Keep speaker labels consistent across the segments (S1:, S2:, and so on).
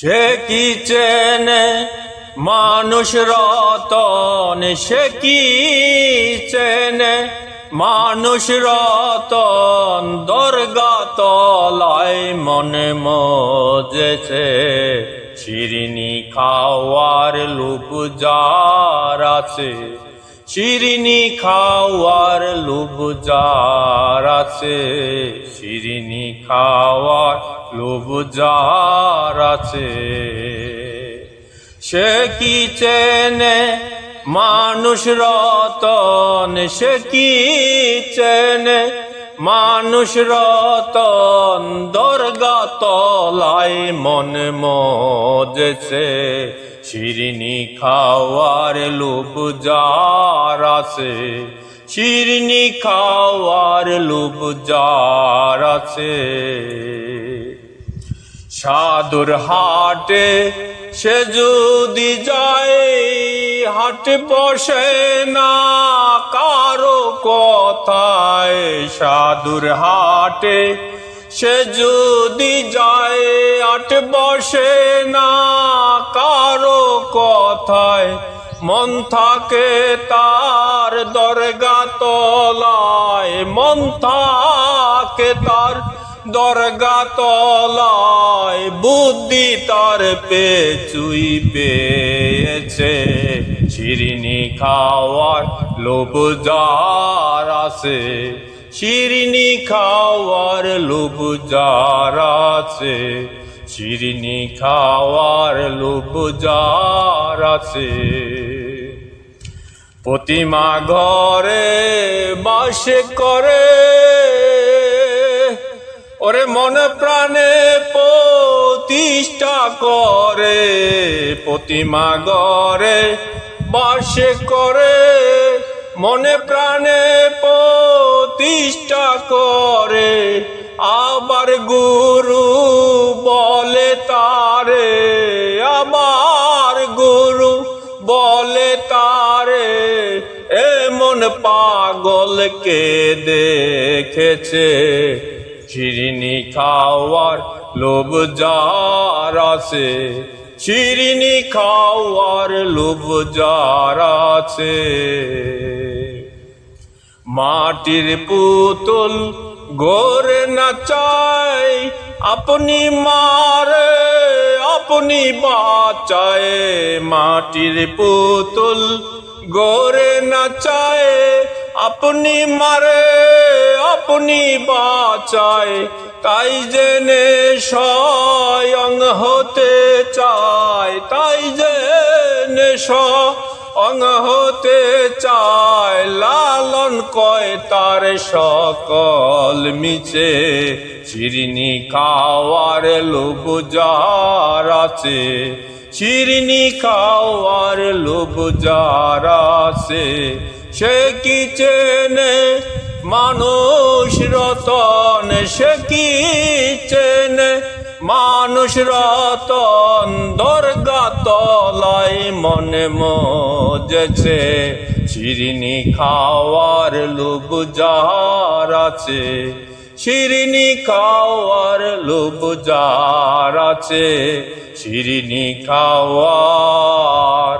S1: সে কি চেনে মানুষ রতন? সে কি চেনে মানুষ রতন? দর্গা তলায় মনে মজেছে শিরিনি খাওয়ার লুপ যার আছে। শিরিনি খাওয়ার লোভ যার আছে। শিরিনি খাওয়ার লোভ যার আছে। সে কি চেনে মানুষ রতন? সে কি চেনে মানুষ রতন? দর্গা তলায় মন মজেছে। শিরিনি খাওয়ার লোভ যার আছে। শিরিনি খাওয়ার লোভ যার আছে। সাধুর হাটে সে যদি যায়, হাট বসে না কারও কথায়। সাধুর হাটে সে যদি যায়, হাট বসে না কারও কথায়। মন থাকে তার দরগা তলায়, মন থাকে তার দরগা তলায়। বুদ্ধি তার পেচুই পেয়েছে। শিরিনি খাওয়ার লোভ যার আছে। শিরিনি খাওয়ার লোভ যার আছে। শিরিনি খাওয়ার লোভ যার আছে। প্রতিমা ঘরে বাসে করে। ওরে মনে প্রাণে করে, প্রতিমা ঘরে বাসে করে, মনে প্রাণে প্রতিষ্ঠা করে। আবার গুরু বলে তারে, আবার গুরু বলে তারে, এমন পাগলকে দেখেছে? চিরিনি খাওয়ার লোভ যার আছে শিরিনি খাওয়ার লোভ যার আছে। মাটির পুতুল গোরে নাচায় আপনি মারে, আপনি বাঁচায়। মাটির পুতুল গোরে নাচায় আপনি মারে, আপনি বাঁচায়। তাই জেনে স্বয়ং হতে চায় তাই জেনে স্বয়ং হতে চায় লালন কয় তার সকল মিছে। শিরিনি খাওয়ার লোভ যার আছে শিরিনি খাওয়ার লোভ যার আছে। সে কি চেনে? মানুষ রতন, সে কি মানুষ রতন দর্গা তলায় মনে মজেছে শিরিনি খাওয়ার লোভ যার আছে শিরিনি খাওয়ার লোভ যার আছে শিরিনি খাওয়ার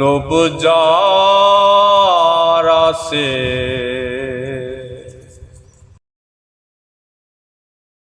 S1: লোভ যার আছে।